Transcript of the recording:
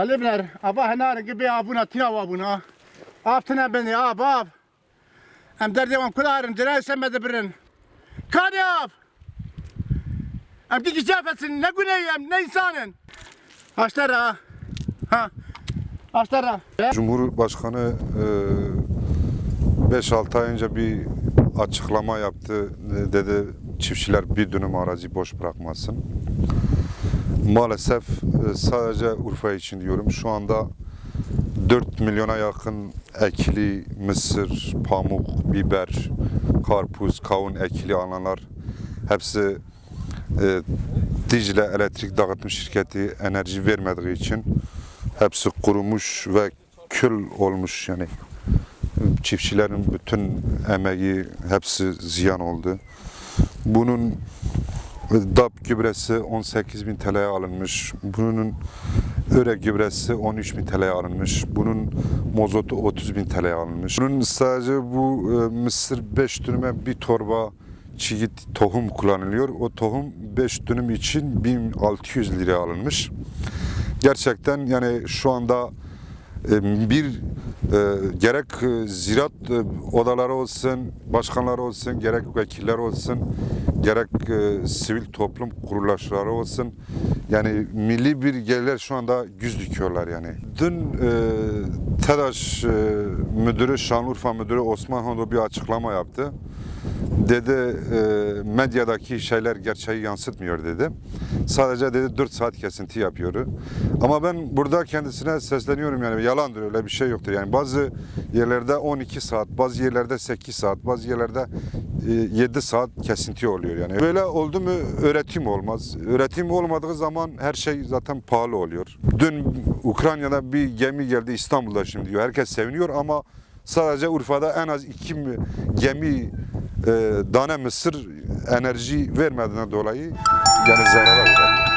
Ali biner. Aba henar gibi abuna tina abuna. Aftına beni ab ab. Hem derdi vam kuların ciray semmede birin. Kani ab. Hem diki şafetsin ne güneyim ne insanın. Açlara. Ha. Açlara. Cumhurbaşkanı e, 5-6 ay önce bir açıklama yaptı. Dedi çiftçiler bir dönüm arazi boş bırakmasın. Maalesef e, sadece Urfa için diyorum. Şu anda 4 milyona yakın ekili mısır, pamuk, biber, karpuz, kavun ekili alanlar hepsi e, Dicle Elektrik Dağıtım Şirketi enerji vermediği için hepsi kurumuş ve kül olmuş yani. Çiftçilerin bütün emeği hepsi ziyan oldu. Bunun DAP gübresi 18 bin TL'ye alınmış. Bunun öre gübresi 13 bin TL'ye alınmış. Bunun mozotu 30 bin TL'ye alınmış. Bunun sadece bu e, mısır 5 dönüme bir torba çiğit tohum kullanılıyor. O tohum 5 dönüm için 1600 liraya alınmış. Gerçekten yani şu anda bir e, gerek e, ziraat e, odaları olsun, başkanları olsun, gerek vekiller olsun, gerek sivil toplum kuruluşları olsun. Yani milli bir gelirler şu anda güz dikiyorlar yani. Dün e, TEDAŞ müdürü, Şanlıurfa müdürü Osman Hondo bir açıklama yaptı. Dedi e, medyadaki şeyler gerçeği yansıtmıyor dedi. Sadece dedi 4 saat kesinti yapıyor. Ama ben burada kendisine sesleniyorum yani yalandır öyle bir şey yoktur. Yani bazı yerlerde 12 saat, bazı yerlerde 8 saat, bazı yerlerde e, 7 saat kesinti oluyor yani. Böyle oldu mu öğretim olmaz. Öğretim olmadığı zaman her şey zaten pahalı oluyor. Dün Ukrayna'da bir gemi geldi İstanbul'da şimdi diyor. Herkes seviniyor ama sadece Urfa'da en az iki mi- gemi e, mısır enerji vermediğinden dolayı yani zarara uğradı.